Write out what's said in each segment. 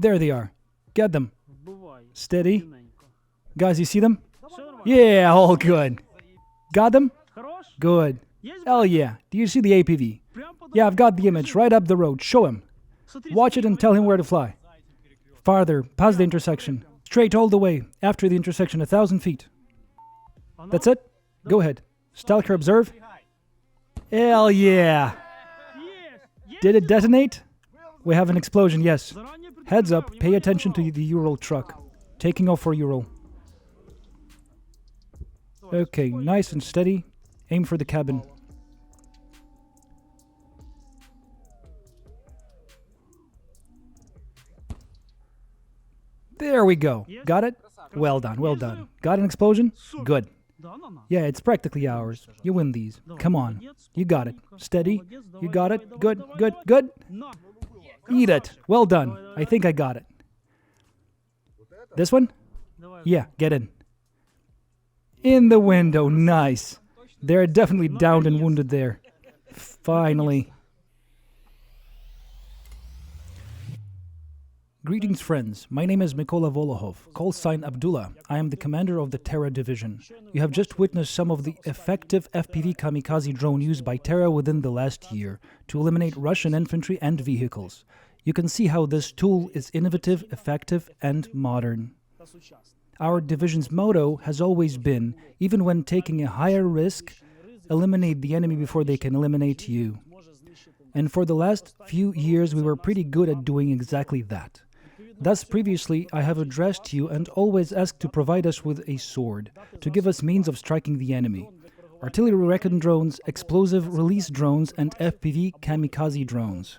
There they are. Get them. Steady. Guys, you see them? Yeah, all good. Got them? Good. Hell yeah. Do you see the APV? Yeah, I've got the image right up the road. Show him. Watch it and tell him where to fly. Farther, past the intersection. Straight all the way, after the intersection, a thousand feet. That's it? Go ahead. Stalker observe. Hell yeah! Did it detonate? We have an explosion, yes. Heads up, pay attention to the Ural truck. Taking off for Ural. Okay, nice and steady. Aim for the cabin. There we go. Got it? Well done, well done. Got an explosion? Good. Yeah, it's practically ours. You win these. Come on. You got it. Steady. You got it. Good, good, good. Eat it. Well done. I think I got it. This one? Yeah, get in. In the window. Nice. They're definitely downed and wounded there. Finally. Greetings, friends. My name is Mikola Volohov, call sign Abdullah. I am the commander of the Terra Division. You have just witnessed some of the effective FPV kamikaze drone used by Terra within the last year to eliminate Russian infantry and vehicles. You can see how this tool is innovative, effective, and modern. Our division's motto has always been even when taking a higher risk, eliminate the enemy before they can eliminate you. And for the last few years, we were pretty good at doing exactly that. Thus, previously, I have addressed you and always asked to provide us with a sword, to give us means of striking the enemy. Artillery recon drones, explosive release drones, and FPV kamikaze drones.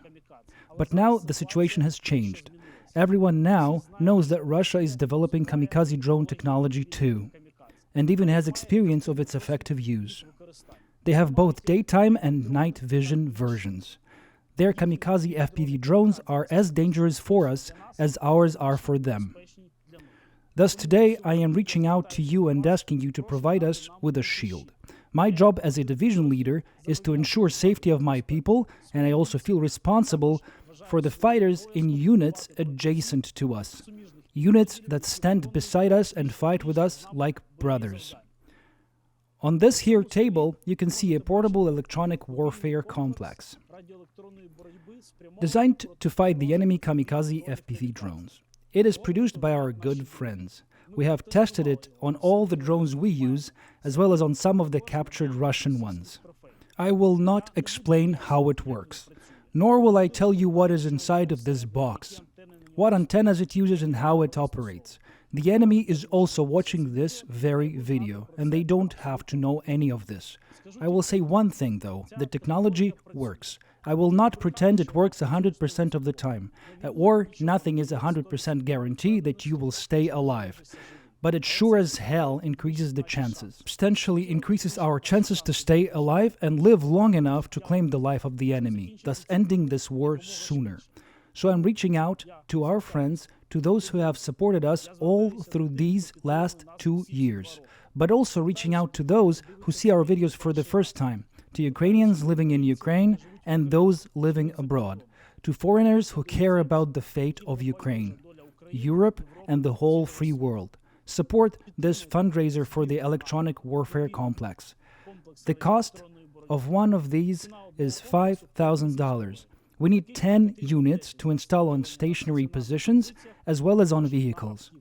But now the situation has changed. Everyone now knows that Russia is developing kamikaze drone technology too, and even has experience of its effective use. They have both daytime and night vision versions. Their kamikaze FPV drones are as dangerous for us as ours are for them. Thus, today I am reaching out to you and asking you to provide us with a shield. My job as a division leader is to ensure safety of my people, and I also feel responsible for the fighters in units adjacent to us, units that stand beside us and fight with us like brothers. On this here table, you can see a portable electronic warfare complex designed to fight the enemy kamikaze FPV drones. It is produced by our good friends. We have tested it on all the drones we use, as well as on some of the captured Russian ones. I will not explain how it works, nor will I tell you what is inside of this box, what antennas it uses, and how it operates. The enemy is also watching this very video, and they don't have to know any of this. I will say one thing though the technology works. I will not pretend it works 100% of the time. At war, nothing is a 100% guarantee that you will stay alive. But it sure as hell increases the chances. Substantially increases our chances to stay alive and live long enough to claim the life of the enemy, thus ending this war sooner. So I'm reaching out to our friends, to those who have supported us all through these last two years, but also reaching out to those who see our videos for the first time, to Ukrainians living in Ukraine and those living abroad, to foreigners who care about the fate of Ukraine, Europe, and the whole free world. Support this fundraiser for the electronic warfare complex. The cost of one of these is $5,000. We need 10 units to install on stationary positions as well as on vehicles.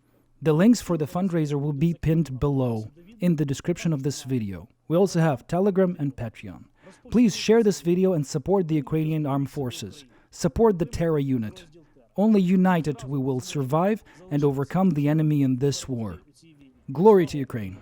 The links for the fundraiser will be pinned below in the description of this video. We also have Telegram and Patreon. Please share this video and support the Ukrainian Armed Forces. Support the Terra unit. Only united we will survive and overcome the enemy in this war. Glory to Ukraine.